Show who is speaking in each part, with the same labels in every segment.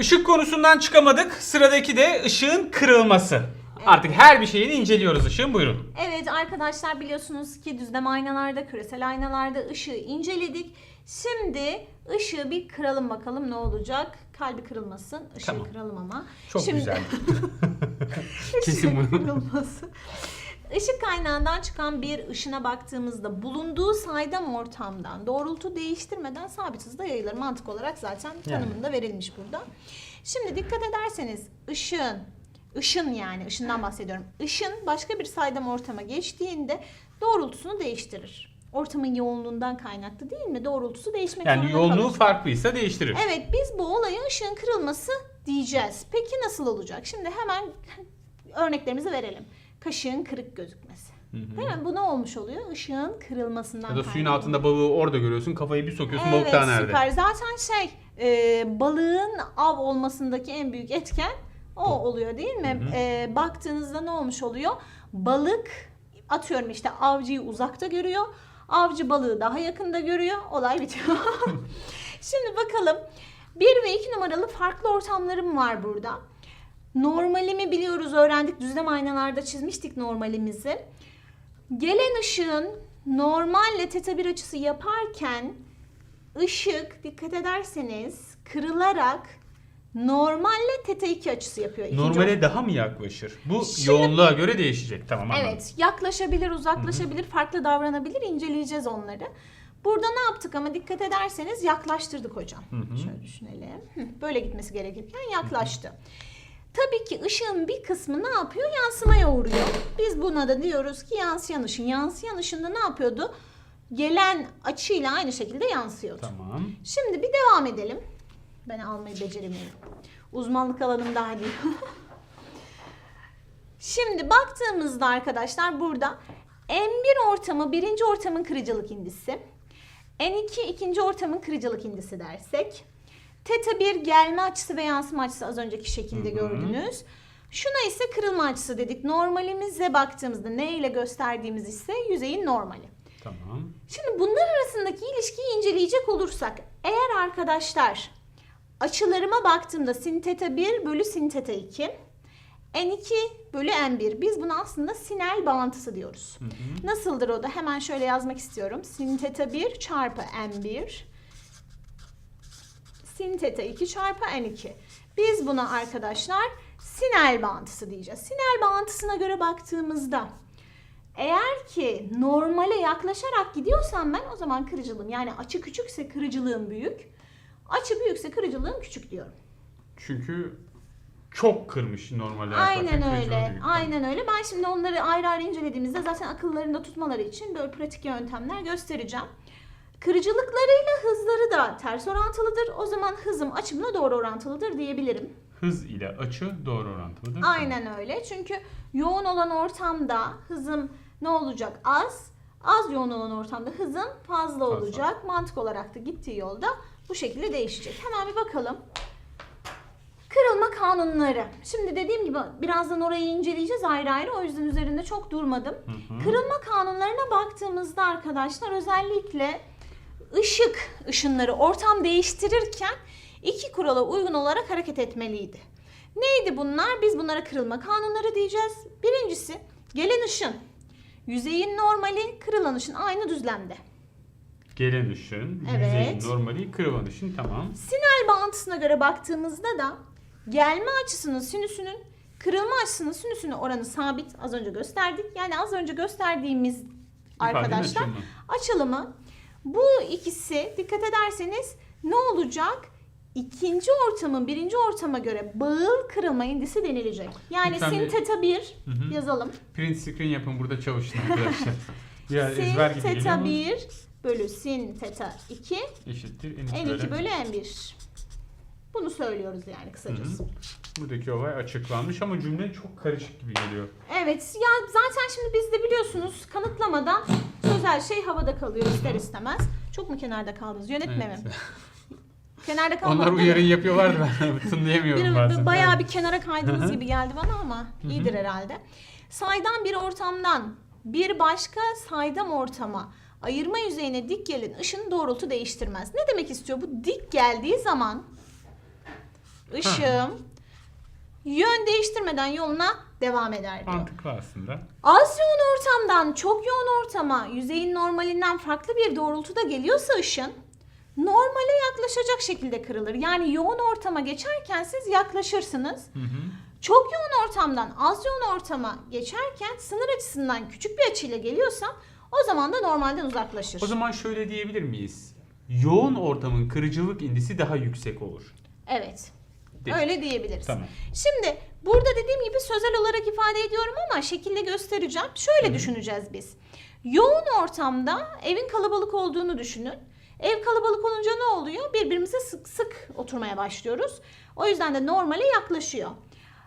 Speaker 1: Işık konusundan çıkamadık. Sıradaki de ışığın kırılması. Artık her bir şeyini inceliyoruz ışığın buyurun.
Speaker 2: Evet arkadaşlar biliyorsunuz ki düzlem aynalarda, küresel aynalarda ışığı inceledik. Şimdi ışığı bir kıralım bakalım ne olacak. Kalbi kırılmasın. Işığı
Speaker 1: Tamam.
Speaker 2: kıralım ama.
Speaker 1: Çok
Speaker 2: Şimdi,
Speaker 1: güzel. Kesin bunu.
Speaker 2: kırılması. Işık kaynağından çıkan bir ışına baktığımızda bulunduğu saydam ortamdan doğrultu değiştirmeden sabit hızda yayılır. Mantık olarak zaten tanımında verilmiş burada. Şimdi dikkat ederseniz ışığın, ışın yani ışından bahsediyorum. Işın başka bir saydam ortama geçtiğinde doğrultusunu değiştirir. Ortamın yoğunluğundan kaynaklı değil mi? Doğrultusu değişmek
Speaker 1: Yani
Speaker 2: zorunda
Speaker 1: yoğunluğu
Speaker 2: kalır.
Speaker 1: farklıysa değiştirir.
Speaker 2: Evet biz bu olaya ışığın kırılması diyeceğiz. Peki nasıl olacak? Şimdi hemen örneklerimizi verelim. Kaşığın kırık gözükmesi. Değil mi? Bu ne olmuş oluyor? Işığın kırılmasından
Speaker 1: Ya da suyun
Speaker 2: kaynaklı.
Speaker 1: altında balığı orada görüyorsun kafayı bir sokuyorsun balık
Speaker 2: Evet
Speaker 1: daha nerede?
Speaker 2: süper. Zaten şey e, balığın av olmasındaki en büyük etken o oluyor değil mi? E, baktığınızda ne olmuş oluyor? Balık atıyorum işte avcıyı uzakta görüyor. Avcı balığı daha yakında görüyor. Olay bitiyor. Şimdi bakalım. 1 ve 2 numaralı farklı ortamlarım var burada. Normalimi biliyoruz, öğrendik. Düzlem aynalarda çizmiştik normalimizi. Gelen ışığın normalle teta 1 açısı yaparken ışık dikkat ederseniz kırılarak normalle teta 2 açısı yapıyor. ikinci
Speaker 1: Normale daha mı yaklaşır? Bu
Speaker 2: Şimdi-
Speaker 1: yoğunluğa göre değişecek. Tamam anladım.
Speaker 2: Evet, yaklaşabilir, uzaklaşabilir, farklı davranabilir, inceleyeceğiz onları. Burada ne yaptık ama dikkat ederseniz yaklaştırdık hocam. Şöyle düşünelim. Hı, Böyle gitmesi gerekirken yaklaştı. Tabii ki ışığın bir kısmı ne yapıyor? Yansımaya uğruyor. Biz buna da diyoruz ki yansıyan ışın. Yansıyan ışında ne yapıyordu? Gelen açıyla aynı şekilde yansıyordu.
Speaker 1: Tamam.
Speaker 2: Şimdi bir devam edelim. Ben almayı beceremiyorum. Uzmanlık alanım daha değil. Şimdi baktığımızda arkadaşlar burada M1 ortamı birinci ortamın kırıcılık indisi. N2 ikinci ortamın kırıcılık indisi dersek. Teta 1 gelme açısı ve yansıma açısı az önceki şekilde gördünüz. Şuna ise kırılma açısı dedik. Normalimize baktığımızda ne ile gösterdiğimiz ise yüzeyin normali.
Speaker 1: Tamam.
Speaker 2: Şimdi bunlar arasındaki ilişkiyi inceleyecek olursak eğer arkadaşlar açılarıma baktığımda sin teta 1 bölü sin teta 2 n2 bölü n1 biz buna aslında sinel bağıntısı diyoruz. Nasıldır o da hemen şöyle yazmak istiyorum. Sin teta 1 çarpı n1 sin teta 2 çarpı n2. Biz buna arkadaşlar sinel bağıntısı diyeceğiz. Sinel bağıntısına göre baktığımızda eğer ki normale yaklaşarak gidiyorsam ben o zaman kırıcılığım yani açı küçükse kırıcılığım büyük. Açı büyükse kırıcılığım küçük diyorum.
Speaker 1: Çünkü çok kırmış normale
Speaker 2: Aynen öyle. Aynen öyle. Ben şimdi onları ayrı ayrı incelediğimizde zaten akıllarında tutmaları için böyle pratik yöntemler göstereceğim. Kırıcılıklarıyla hızları da ters orantılıdır. O zaman hızım açımla doğru orantılıdır diyebilirim.
Speaker 1: Hız ile açı doğru orantılıdır.
Speaker 2: Aynen öyle. Çünkü yoğun olan ortamda hızım ne olacak? Az. Az yoğun olan ortamda hızım fazla olacak. Mantık olarak da gittiği yolda bu şekilde değişecek. Hemen bir bakalım. Kırılma kanunları. Şimdi dediğim gibi birazdan orayı inceleyeceğiz ayrı ayrı. O yüzden üzerinde çok durmadım. Kırılma kanunlarına baktığımızda arkadaşlar özellikle ışık ışınları ortam değiştirirken iki kurala uygun olarak hareket etmeliydi. Neydi bunlar? Biz bunlara kırılma kanunları diyeceğiz. Birincisi gelen ışın. Yüzeyin normali kırılan ışın aynı düzlemde.
Speaker 1: Gelen ışın,
Speaker 2: Evet.
Speaker 1: yüzeyin normali, kırılan ışın tamam.
Speaker 2: Sinel bağıntısına göre baktığımızda da gelme açısının sinüsünün kırılma açısının sinüsünün oranı sabit. Az önce gösterdik. Yani az önce gösterdiğimiz arkadaşlar
Speaker 1: açılımı.
Speaker 2: Bu ikisi dikkat ederseniz ne olacak? İkinci ortamın birinci ortama göre bağıl kırılma indisi denilecek. Yani
Speaker 1: Lütfen
Speaker 2: sin
Speaker 1: bir-
Speaker 2: teta 1 yazalım.
Speaker 1: Print screen yapın burada çalışın arkadaşlar. ya
Speaker 2: sin
Speaker 1: ezber gibi geliyor
Speaker 2: teta
Speaker 1: ama
Speaker 2: 1 bölü sin teta 2
Speaker 1: eşittir. En
Speaker 2: n2 bölü n1. Bunu söylüyoruz yani kısacası.
Speaker 1: Buradaki olay açıklanmış ama cümle çok karışık gibi geliyor.
Speaker 2: Evet ya zaten şimdi biz de biliyorsunuz kanıtlamadan sözel şey havada kalıyor ister istemez. Çok mu kenarda kaldınız yönetmenim?
Speaker 1: Evet.
Speaker 2: Kenarda kalmadı.
Speaker 1: Onlar uyarıyı yapıyorlardı ben tınlayamıyorum
Speaker 2: bir,
Speaker 1: bazen.
Speaker 2: bayağı bir kenara kaydınız gibi geldi bana ama iyidir herhalde. Saydam bir ortamdan bir başka saydam ortama ayırma yüzeyine dik gelen ışın doğrultu değiştirmez. Ne demek istiyor? Bu dik geldiği zaman ışığım yön değiştirmeden yoluna devam eder diyor.
Speaker 1: Mantıklı aslında.
Speaker 2: Az yoğun ortamdan çok yoğun ortama yüzeyin normalinden farklı bir doğrultuda geliyorsa ışın normale yaklaşacak şekilde kırılır. Yani yoğun ortama geçerken siz yaklaşırsınız.
Speaker 1: Hı hı.
Speaker 2: Çok yoğun ortamdan az yoğun ortama geçerken sınır açısından küçük bir açıyla geliyorsa o zaman da normalden uzaklaşır.
Speaker 1: O zaman şöyle diyebilir miyiz? Yoğun ortamın kırıcılık indisi daha yüksek olur.
Speaker 2: Evet.
Speaker 1: Değil.
Speaker 2: Öyle diyebiliriz.
Speaker 1: Tamam.
Speaker 2: Şimdi burada dediğim gibi sözel olarak ifade ediyorum ama şekilde göstereceğim. Şöyle düşüneceğiz biz. Yoğun ortamda evin kalabalık olduğunu düşünün. Ev kalabalık olunca ne oluyor? Birbirimize sık sık oturmaya başlıyoruz. O yüzden de normale yaklaşıyor.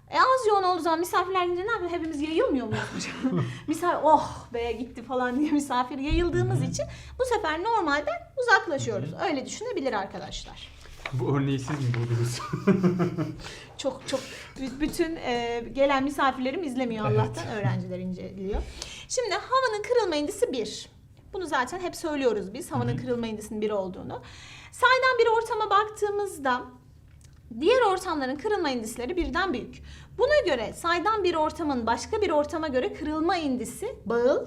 Speaker 2: E az yoğun olduğu zaman misafirler gelince ne yapıyor? Hepimiz yayılmıyor muyuz hocam? Misafir oh be gitti falan diye misafir yayıldığımız için bu sefer normalden uzaklaşıyoruz. Öyle düşünebilir arkadaşlar.
Speaker 1: Bu örneği siz mi buldunuz?
Speaker 2: Çok çok bütün e, gelen misafirlerim izlemiyor Allah'tan öğrenciler inceliyor. Şimdi havanın kırılma indisi 1. Bunu zaten hep söylüyoruz biz havanın kırılma indisinin 1 olduğunu. Saydam bir ortama baktığımızda diğer ortamların kırılma indisleri birden büyük. Buna göre saydam bir ortamın başka bir ortama göre kırılma indisi bağıl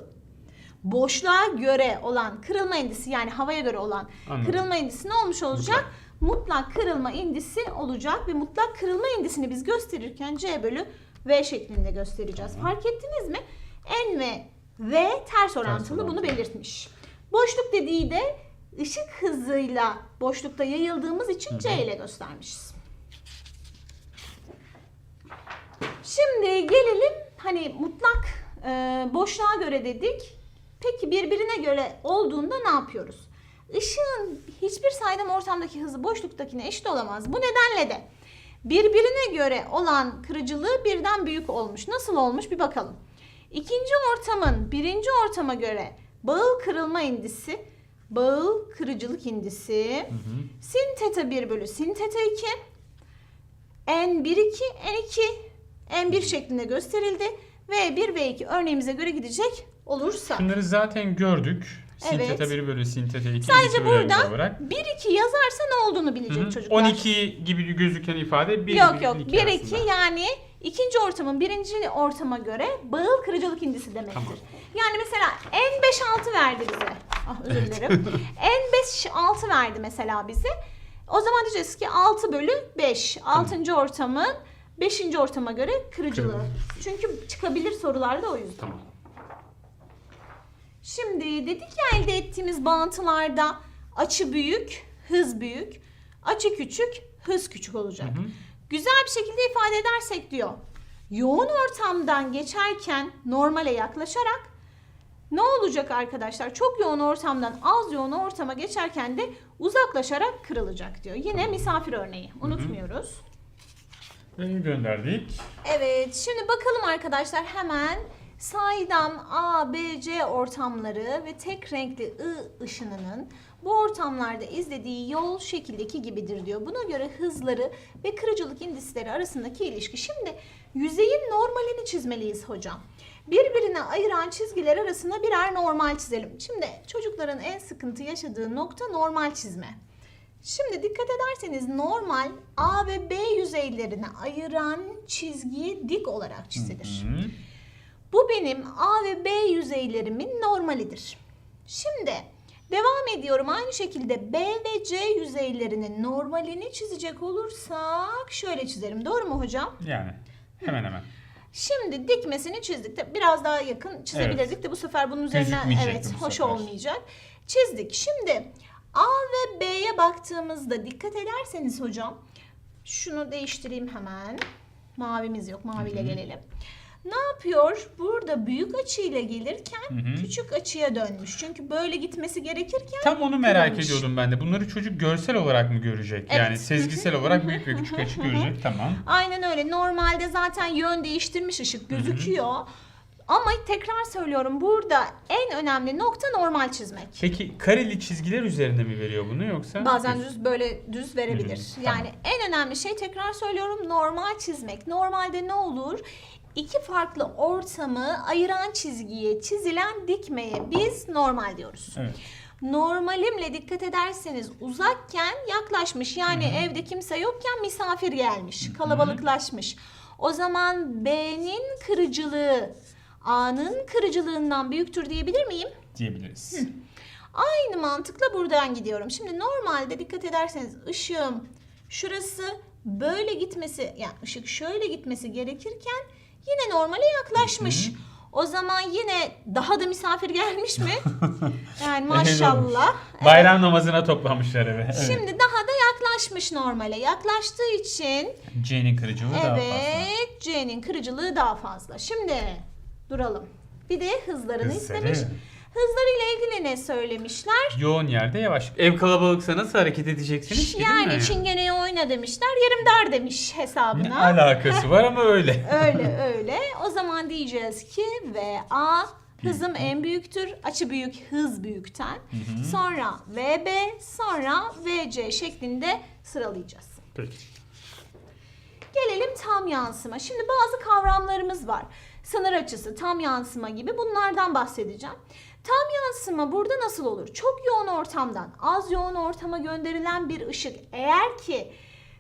Speaker 2: boşluğa göre olan kırılma indisi yani havaya göre olan
Speaker 1: Anladım.
Speaker 2: kırılma indisi ne olmuş olacak? Mutlak kırılma indisi olacak ve mutlak kırılma indisini biz gösterirken C bölü V şeklinde göstereceğiz. Fark ettiniz mi? N ve V ters orantılı bunu
Speaker 1: orantılı.
Speaker 2: belirtmiş. Boşluk dediği de ışık hızıyla boşlukta yayıldığımız için C ile göstermişiz. Şimdi gelelim hani mutlak e, boşluğa göre dedik. Peki birbirine göre olduğunda ne yapıyoruz? Işığın hiçbir saydam ortamdaki hızı boşluktakine eşit olamaz. Bu nedenle de birbirine göre olan kırıcılığı birden büyük olmuş. Nasıl olmuş bir bakalım. İkinci ortamın birinci ortama göre bağıl kırılma indisi, bağıl kırıcılık indisi, sin teta 1 bölü sin teta 2, N1 2, N2, N1 şeklinde gösterildi. V1, V2 örneğimize göre gidecek olursa.
Speaker 1: Şunları zaten gördük. Sin
Speaker 2: Evet.
Speaker 1: teta 1 bölü sin teta 2
Speaker 2: Sadece
Speaker 1: indisi bölü
Speaker 2: burada
Speaker 1: olarak.
Speaker 2: 1 2 yazarsa ne olduğunu bilecek
Speaker 1: Hı hı.
Speaker 2: çocuklar.
Speaker 1: 12 gibi gözüken ifade 1
Speaker 2: Yok yok 1 2
Speaker 1: arasında.
Speaker 2: yani ikinci ortamın birinci ortama göre bağıl kırıcılık indisi demektir.
Speaker 1: Tamam.
Speaker 2: Yani mesela N5 6 verdi bize. Ah özür dilerim. N5 6 verdi mesela bize. O zaman diyeceğiz ki 6 bölü 5. 6. ortamın 5. ortama göre kırıcılığı.
Speaker 1: Kırıcılığı.
Speaker 2: Çünkü çıkabilir sorularda o yüzden.
Speaker 1: Tamam.
Speaker 2: Şimdi dedik ya elde ettiğimiz bağıntılarda açı büyük, hız büyük. Açı küçük, hız küçük olacak.
Speaker 1: Hı hı.
Speaker 2: Güzel bir şekilde ifade edersek diyor. Yoğun ortamdan geçerken normale yaklaşarak ne olacak arkadaşlar? Çok yoğun ortamdan az yoğun ortama geçerken de uzaklaşarak kırılacak diyor. Yine misafir örneği. Unutmuyoruz.
Speaker 1: Ve gönderdik.
Speaker 2: Evet, şimdi bakalım arkadaşlar hemen saydam A, B, C ortamları ve tek renkli I ışınının bu ortamlarda izlediği yol şekildeki gibidir diyor. Buna göre hızları ve kırıcılık indisleri arasındaki ilişki. Şimdi yüzeyin normalini çizmeliyiz hocam. Birbirine ayıran çizgiler arasında birer normal çizelim. Şimdi çocukların en sıkıntı yaşadığı nokta normal çizme. Şimdi dikkat ederseniz normal A ve B yüzeylerini ayıran çizgiyi dik olarak çizilir.
Speaker 1: Hı.
Speaker 2: Bu benim A ve B yüzeylerimin normalidir. Şimdi devam ediyorum. Aynı şekilde B ve C yüzeylerinin normalini çizecek olursak şöyle çizerim. Doğru mu hocam?
Speaker 1: Yani hemen hemen.
Speaker 2: Şimdi dikmesini çizdik. Tabii Biraz daha yakın çizebilirdik de bu sefer bunun
Speaker 1: Gözükmeyecekti
Speaker 2: evet
Speaker 1: bu
Speaker 2: hoş
Speaker 1: sefer.
Speaker 2: olmayacak. Çizdik. Şimdi A ve B'ye baktığımızda dikkat ederseniz hocam şunu değiştireyim hemen. Mavimiz yok. Maviyle gelelim. Ne yapıyor? Burada büyük açıyla gelirken
Speaker 1: hı.
Speaker 2: küçük açıya dönmüş. Çünkü böyle gitmesi gerekirken
Speaker 1: Tam onu merak
Speaker 2: kırılmış.
Speaker 1: ediyordum ben de. Bunları çocuk görsel olarak mı görecek?
Speaker 2: Evet.
Speaker 1: Yani sezgisel olarak büyük ve küçük açı görecek. Tamam.
Speaker 2: Aynen öyle. Normalde zaten yön değiştirmiş ışık gözüküyor. Ama tekrar söylüyorum burada en önemli nokta normal çizmek.
Speaker 1: Peki kareli çizgiler üzerinde mi veriyor bunu yoksa?
Speaker 2: Bazen düz böyle düz verebilir.
Speaker 1: Hı hı,
Speaker 2: Yani en önemli şey tekrar söylüyorum normal çizmek. Normalde ne olur? İki farklı ortamı ayıran çizgiye çizilen dikmeye biz normal diyoruz.
Speaker 1: Evet.
Speaker 2: Normalimle dikkat ederseniz uzakken yaklaşmış. Yani evde kimse yokken misafir gelmiş. Kalabalıklaşmış. O zaman B'nin kırıcılığı A'nın kırıcılığından büyüktür diyebilir miyim?
Speaker 1: Diyebiliriz.
Speaker 2: Aynı mantıkla buradan gidiyorum. Şimdi normalde dikkat ederseniz ışığım şurası böyle gitmesi yani ışık şöyle gitmesi gerekirken yine normale yaklaşmış. O zaman yine daha da misafir gelmiş mi? Yani maşallah.
Speaker 1: Bayram namazına toplanmışlar eve. Evet.
Speaker 2: Şimdi daha da yaklaşmış normale. Yaklaştığı için
Speaker 1: C'nin kırıcılığı daha fazla.
Speaker 2: evet C'nin kırıcılığı daha fazla. Şimdi duralım. Bir de hızlarını
Speaker 1: Hızları.
Speaker 2: istemiş. Hızlarıyla ilgili ne söylemişler?
Speaker 1: Yoğun yerde yavaş. Ev kalabalıksa nasıl hareket edeceksiniz ki değil
Speaker 2: Yani
Speaker 1: mi?
Speaker 2: çingeneye oyna demişler. Yarım dar demiş
Speaker 1: Ne
Speaker 2: hesabına.
Speaker 1: alakası var ama öyle.
Speaker 2: öyle öyle. O zaman diyeceğiz ki VA hızım en büyüktür. Açı büyük, hız büyükten. Sonra VB, sonra VC şeklinde sıralayacağız.
Speaker 1: Peki.
Speaker 2: Gelelim tam yansıma. Şimdi bazı kavramlarımız var. Sınır açısı, tam yansıma gibi bunlardan bahsedeceğim. Tam yansıma burada nasıl olur? Çok yoğun ortamdan az yoğun ortama gönderilen bir ışık eğer ki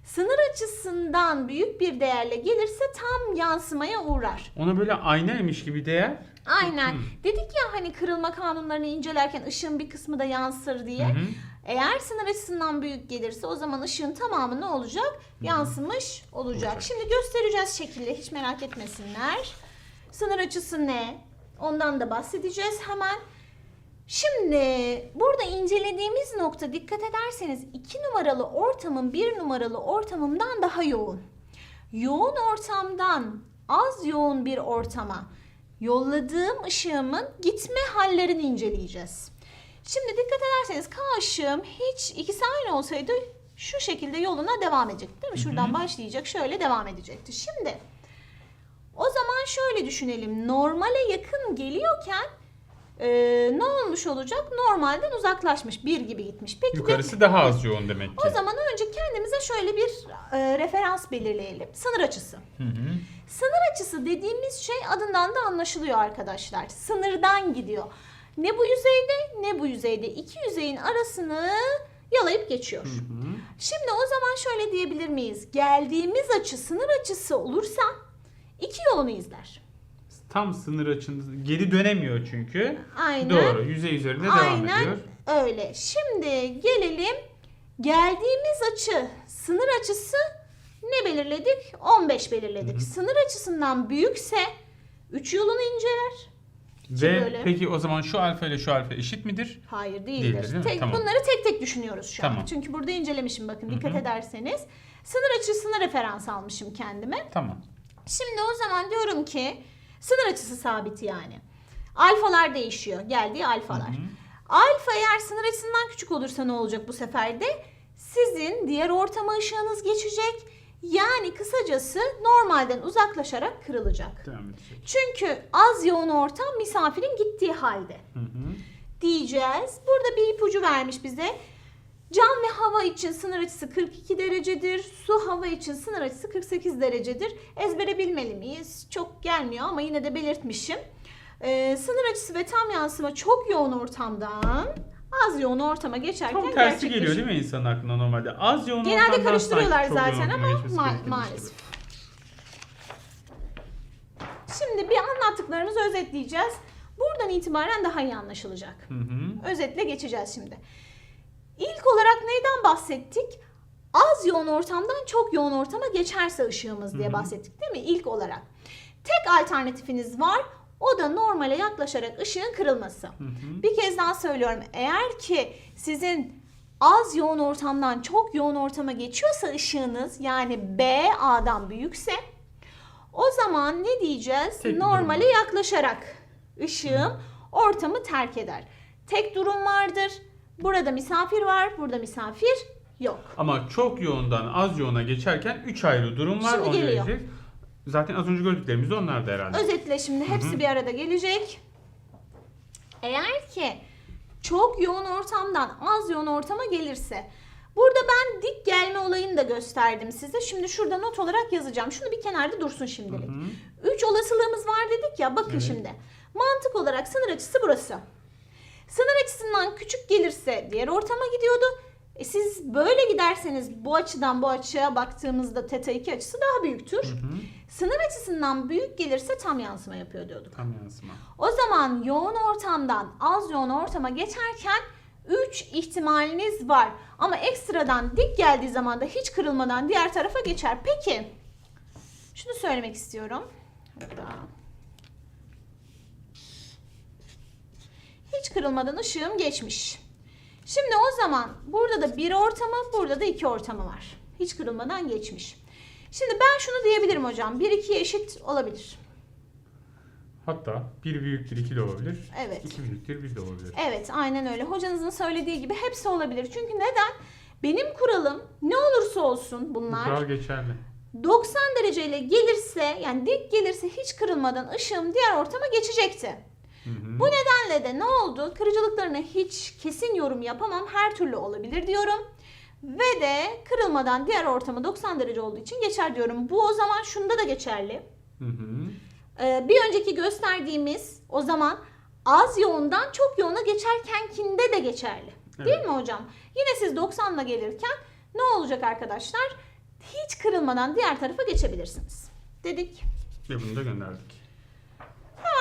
Speaker 2: sınır açısından büyük bir değerle gelirse tam yansımaya uğrar.
Speaker 1: Ona böyle aynaymış gibi değer.
Speaker 2: Aynen. Dedik ya hani kırılma kanunlarını incelerken ışığın bir kısmı da yansır diye.
Speaker 1: Hı hı.
Speaker 2: Eğer sınır açısından büyük gelirse o zaman ışığın tamamı ne olacak? Yansımış olacak.
Speaker 1: Olacak.
Speaker 2: Şimdi göstereceğiz şekilde hiç merak etmesinler. Sınır açısı ne? Ondan da bahsedeceğiz hemen. Şimdi burada incelediğimiz nokta dikkat ederseniz 2 numaralı ortamın 1 numaralı ortamından daha yoğun. Yoğun ortamdan az yoğun bir ortama yolladığım ışığımın gitme hallerini inceleyeceğiz. Şimdi dikkat ederseniz K ışığım hiç ikisi aynı olsaydı şu şekilde yoluna devam edecekti değil mi? Şuradan başlayacak şöyle devam edecekti. Şimdi o zaman şöyle düşünelim. Normale yakın geliyorken e, ne olmuş olacak? Normalden uzaklaşmış. Bir gibi gitmiş. Peki
Speaker 1: Yukarısı daha az yoğun demek ki.
Speaker 2: o zaman önce kendimize şöyle bir e, referans belirleyelim. Sınır açısı.
Speaker 1: Hı hı.
Speaker 2: Sınır açısı dediğimiz şey adından da anlaşılıyor arkadaşlar. Sınırdan gidiyor. Ne bu yüzeyde ne bu yüzeyde. İki yüzeyin arasını yalayıp geçiyor. Şimdi o zaman şöyle diyebilir miyiz? Geldiğimiz açı sınır açısı olursa iki yolunu izler.
Speaker 1: Tam sınır açınız geri dönemiyor çünkü.
Speaker 2: Aynen.
Speaker 1: Doğru. Yüzey üzerinde devam
Speaker 2: Aynen
Speaker 1: ediyor.
Speaker 2: öyle. Şimdi gelelim geldiğimiz açı sınır açısı ne belirledik? 15 belirledik. Sınır açısından büyükse 3 yolunu inceler.
Speaker 1: Ve
Speaker 2: böyle.
Speaker 1: peki o zaman şu alfa ile şu alfa eşit midir?
Speaker 2: Hayır değildir.
Speaker 1: Değildir, değil mi?
Speaker 2: Tek,
Speaker 1: Tamam.
Speaker 2: Bunları tek tek düşünüyoruz şu an.
Speaker 1: Tamam.
Speaker 2: Çünkü burada incelemişim bakın dikkat ederseniz. Sınır açısını referans almışım kendime.
Speaker 1: Tamam.
Speaker 2: Şimdi o zaman diyorum ki sınır açısı sabit yani. Alfalar değişiyor. Geldiği alfalar. Alfa eğer sınır açısından küçük olursa ne olacak bu sefer de? Sizin diğer ortama ışığınız geçecek. Yani kısacası normalden uzaklaşarak kırılacak.
Speaker 1: Devam edecek.
Speaker 2: Çünkü az yoğun ortam misafirin gittiği halde
Speaker 1: Hı hı.
Speaker 2: diyeceğiz. Burada bir ipucu vermiş bize. Cam ve hava için sınır açısı 42 derecedir. Su hava için sınır açısı 48 derecedir. Ezbere bilmeli miyiz? Çok gelmiyor ama yine de belirtmişim. Ee, sınır açısı ve tam yansıma çok yoğun ortamdan az yoğun ortama geçerken
Speaker 1: Tam tersi geliyor değil mi insanın aklına normalde? Az yoğun
Speaker 2: Genelde
Speaker 1: ortamdan
Speaker 2: karıştırıyorlar
Speaker 1: sanki çok yoğun
Speaker 2: zaten ama
Speaker 1: ortama geçmesi
Speaker 2: ma-
Speaker 1: gerekirmiş
Speaker 2: maalesef.
Speaker 1: gibi.
Speaker 2: Şimdi bir anlattıklarımızı özetleyeceğiz. Buradan itibaren daha iyi anlaşılacak.
Speaker 1: Hı hı.
Speaker 2: Özetle geçeceğiz şimdi. İlk olarak neyden bahsettik? Az yoğun ortamdan çok yoğun ortama geçerse ışığımız diye bahsettik değil mi? İlk olarak. Tek alternatifiniz var. O da normale yaklaşarak ışığın kırılması. Bir kez daha söylüyorum. Eğer ki sizin az yoğun ortamdan çok yoğun ortama geçiyorsa ışığınız yani B A'dan büyükse o zaman ne diyeceğiz?
Speaker 1: Tek
Speaker 2: Normale
Speaker 1: durum
Speaker 2: yaklaşarak ışığım ortamı terk eder. Tek durum vardır. Burada misafir var, burada misafir yok.
Speaker 1: Ama çok yoğundan az yoğuna geçerken 3 ayrı durum var.
Speaker 2: Şimdi geliyor.
Speaker 1: göreceğiz. Zaten az önce gördüklerimiz de onlar da herhalde.
Speaker 2: Özetle şimdi hepsi bir arada gelecek. Eğer ki çok yoğun ortamdan az yoğun ortama gelirse Burada ben dik gelme olayını da gösterdim size. Şimdi şurada not olarak yazacağım. Şunu bir kenarda dursun şimdilik. 3 olasılığımız var dedik ya. Bakın
Speaker 1: Evet.
Speaker 2: şimdi. Mantık olarak sınır açısı burası. Sınır açısından küçük gelirse diğer ortama gidiyordu. Siz böyle giderseniz bu açıdan bu açıya baktığımızda teta 2 açısı daha büyüktür. Sınır açısından büyük gelirse tam yansıma yapıyor diyorduk.
Speaker 1: Tam yansıma.
Speaker 2: O zaman yoğun ortamdan az yoğun ortama geçerken 3 ihtimaliniz var. Ama ekstradan dik geldiği zaman da hiç kırılmadan diğer tarafa geçer. Peki şunu söylemek istiyorum. Hatta hiç kırılmadan ışığım geçmiş. Şimdi o zaman burada da bir ortamı, burada da iki ortamı var. Hiç kırılmadan geçmiş. Şimdi ben şunu diyebilirim hocam. 1 2'ye eşit olabilir.
Speaker 1: Hatta bir büyüktür iki de olabilir.
Speaker 2: Evet.
Speaker 1: İki büyüktür bir de olabilir.
Speaker 2: Evet aynen öyle. Hocanızın söylediği gibi hepsi olabilir. Çünkü neden? Benim kuralım ne olursa olsun
Speaker 1: Bu
Speaker 2: bunlar
Speaker 1: kural geçerli.
Speaker 2: 90 dereceyle gelirse yani dik gelirse hiç kırılmadan ışığım diğer ortama geçecekti.
Speaker 1: Hı hı.
Speaker 2: Bu nedenle de ne oldu? Kırıcılıklarına hiç kesin yorum yapamam. Her türlü olabilir diyorum. Ve de kırılmadan diğer ortama 90 derece olduğu için geçer diyorum. Bu o zaman şunda da geçerli.
Speaker 1: Hı hı.
Speaker 2: Ee, bir önceki gösterdiğimiz o zaman az yoğundan çok yoğuna geçerkenkinde de geçerli. Değil mi hocam? Yine siz 90'la gelirken ne olacak arkadaşlar? Hiç kırılmadan diğer tarafa geçebilirsiniz. Dedik.
Speaker 1: Ve bunu da gönderdik.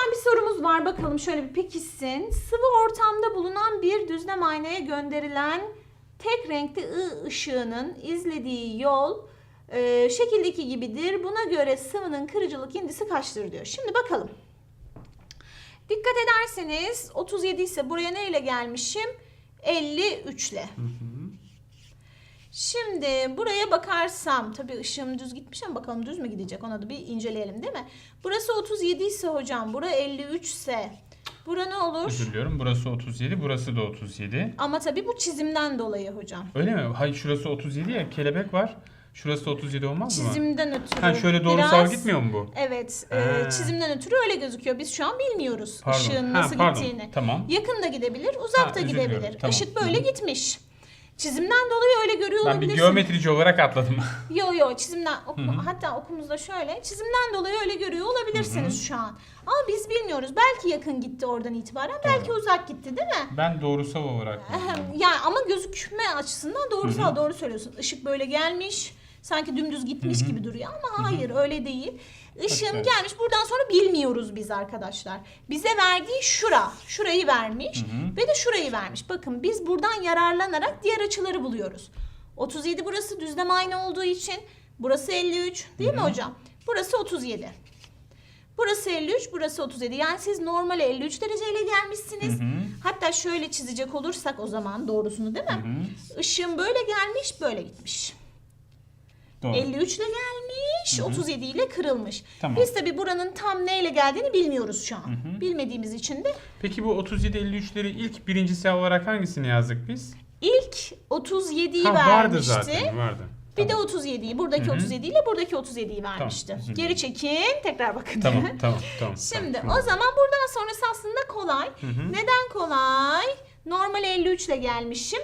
Speaker 2: Hemen bir sorumuz var bakalım şöyle bir pekişsin. Sıvı ortamda bulunan bir düzlem aynaya gönderilen tek renkli I ışığının izlediği yol e, şekildeki gibidir. Buna göre sıvının kırıcılık indisi kaçtır diyor. Şimdi bakalım. Dikkat ederseniz 37 ise buraya neyle gelmişim? 53 ile.
Speaker 1: Hı hı.
Speaker 2: Şimdi buraya bakarsam tabii ışığım düz gitmiş ama bakalım düz mü gidecek ona da bir inceleyelim değil mi? Burası 37 ise hocam bura 53 ise bura ne olur?
Speaker 1: Özür diliyorum. Burası 37, burası da 37.
Speaker 2: Ama tabii bu çizimden dolayı hocam.
Speaker 1: Öyle mi? Hayır şurası 37 ya kelebek var. Şurası da 37 olmaz mı?
Speaker 2: Çizimden ötürü.
Speaker 1: Ha şöyle doğrusal
Speaker 2: biraz-
Speaker 1: gitmiyor mu bu?
Speaker 2: Evet, e,
Speaker 1: Ha.
Speaker 2: çizimden ötürü öyle gözüküyor. Biz şu an bilmiyoruz
Speaker 1: Pardon.
Speaker 2: ışığın
Speaker 1: Ha,
Speaker 2: nasıl
Speaker 1: pardon.
Speaker 2: gittiğini.
Speaker 1: Tamam.
Speaker 2: Yakın da gidebilir, uzak
Speaker 1: Ha,
Speaker 2: gidebilir.
Speaker 1: Tamam.
Speaker 2: Işık böyle
Speaker 1: hı.
Speaker 2: gitmiş. Çizimden dolayı öyle görüyor
Speaker 1: Ben bir geometrici olarak atladım.
Speaker 2: Yo yo çizimden oku- hatta okumuzda şöyle çizimden dolayı öyle görüyor olabilirsiniz şu an. Ama biz bilmiyoruz. Belki yakın gitti oradan itibaren, belki uzak gitti değil mi?
Speaker 1: ben doğrusal olarak.
Speaker 2: Ahem, Yani ama gözükme açısından doğrusal doğru söylüyorsun. Işık böyle gelmiş. Sanki dümdüz gitmiş gibi duruyor ama hayır öyle değil.
Speaker 1: Evet.
Speaker 2: gelmiş. Buradan sonra bilmiyoruz biz arkadaşlar. Bize verdiği şura. Şurayı vermiş ve de şurayı vermiş. Bakın biz buradan yararlanarak diğer açıları buluyoruz. 37 burası düzlem aynı olduğu için burası 53 değil mi hocam? Burası 37. Burası 53, burası 37. Yani siz normale 53 dereceyle gelmişsiniz.
Speaker 1: Hı hı.
Speaker 2: Hatta şöyle çizecek olursak o zaman doğrusunu değil mi?
Speaker 1: Hı.
Speaker 2: Işığım böyle gelmiş, böyle gitmiş.
Speaker 1: Doğru.
Speaker 2: 53 ile gelmiş, 37 ile kırılmış.
Speaker 1: Tamam.
Speaker 2: Biz tabi buranın tam neyle geldiğini bilmiyoruz şu an. Bilmediğimiz için de
Speaker 1: Peki bu 37-53'leri ilk birincisi olarak hangisini yazdık biz?
Speaker 2: ilk 37'yi
Speaker 1: Ha, vardı
Speaker 2: vermişti.
Speaker 1: zaten vardı.
Speaker 2: Bir
Speaker 1: Tamam.
Speaker 2: de 37'yi, buradaki
Speaker 1: Hı hı.
Speaker 2: 37 ile buradaki 37'yi vermişti.
Speaker 1: dilerim.
Speaker 2: Geri çekin, tekrar bakın.
Speaker 1: Tamam tamam tamam.
Speaker 2: Şimdi
Speaker 1: tamam.
Speaker 2: o zaman buradan sonrası aslında kolay.
Speaker 1: hı.
Speaker 2: Neden kolay? Normal 53 ile gelmişim.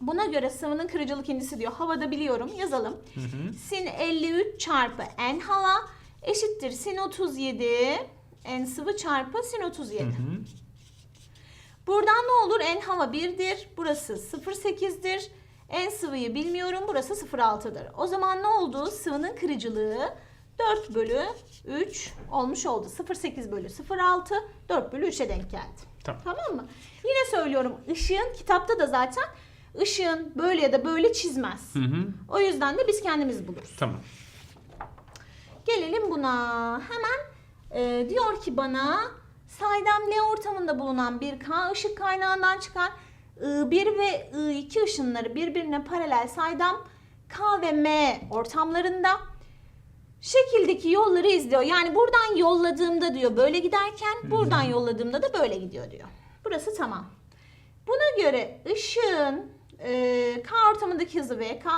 Speaker 2: Buna göre sıvının kırıcılık indisi diyor. Havada biliyorum. Yazalım.
Speaker 1: Hı hı.
Speaker 2: Sin 53 çarpı n hava eşittir sin 37 n sıvı çarpı sin 37.
Speaker 1: Hı hı.
Speaker 2: Buradan ne olur? N hava 1'dir. Burası 0.8'dir. N sıvıyı bilmiyorum. Burası 0.6'dır. O zaman ne oldu? Sıvının kırıcılığı 4 bölü 3 olmuş oldu. 0.8 bölü 0.6 4 bölü 3'e denk geldi.
Speaker 1: Tamam.
Speaker 2: Tamam mı? Yine söylüyorum. Işığın kitapta da zaten ışığın böyle ya da böyle çizmez.
Speaker 1: Hı hı.
Speaker 2: O yüzden de biz kendimiz buluruz.
Speaker 1: Tamam.
Speaker 2: Gelelim buna. Hemen e, diyor ki bana saydam L ortamında bulunan bir K ışık kaynağından çıkan I1 ve I2 ışınları birbirine paralel saydam K ve M ortamlarında şekildeki yolları izliyor. Yani buradan yolladığımda diyor böyle giderken buradan yolladığımda da böyle gidiyor diyor. Burası tamam. Buna göre ışığın e, K ortamındaki hızı V, K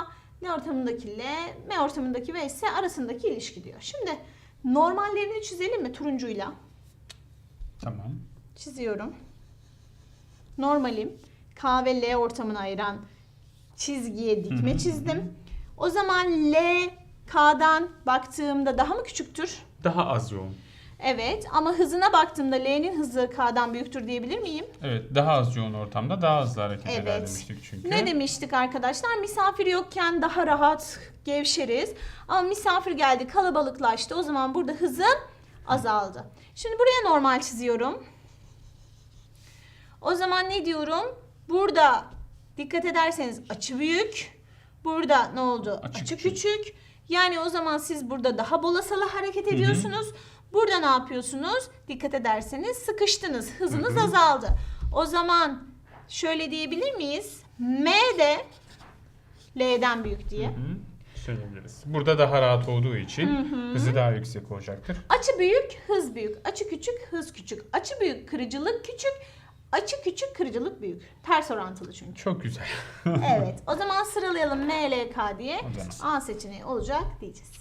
Speaker 2: L ortamındaki L, M ortamındaki V ise arasındaki ilişki diyor. Şimdi normallerini çizelim mi turuncuyla?
Speaker 1: Tamam.
Speaker 2: Çiziyorum. Normalim K ve L ortamını ayıran çizgiye dikme çizdim. O zaman L K'dan baktığımda daha mı küçüktür?
Speaker 1: Daha az yoğun.
Speaker 2: Evet ama hızına baktığımda L'nin hızı K'dan büyüktür diyebilir miyim?
Speaker 1: Evet daha az yoğun ortamda daha hızlı hareket eder
Speaker 2: Evet.
Speaker 1: demiştik çünkü.
Speaker 2: Ne demiştik arkadaşlar? Misafir yokken daha rahat gevşeriz. Ama misafir geldi kalabalıklaştı. O zaman burada hızın azaldı. Şimdi buraya normal çiziyorum. O zaman ne diyorum? Burada dikkat ederseniz açı büyük. Burada ne oldu?
Speaker 1: Açı
Speaker 2: Açı,
Speaker 1: küçük.
Speaker 2: küçük. Yani o zaman siz burada daha bolasala hareket ediyorsunuz. Burada ne yapıyorsunuz? Dikkat ederseniz sıkıştınız. Hızınız
Speaker 1: Hı hı.
Speaker 2: azaldı. O zaman şöyle diyebilir miyiz? M de L'den büyük diye.
Speaker 1: Hı, Söyleyebiliriz. Burada daha rahat olduğu için hızı daha yüksek olacaktır.
Speaker 2: Açı büyük, hız büyük. Açı küçük, hız küçük. Açı büyük, kırıcılık küçük. Açı küçük, kırıcılık büyük. Ters orantılı çünkü.
Speaker 1: Çok güzel.
Speaker 2: Evet. O zaman sıralayalım M, L, K diye. A seçeneği olacak diyeceğiz.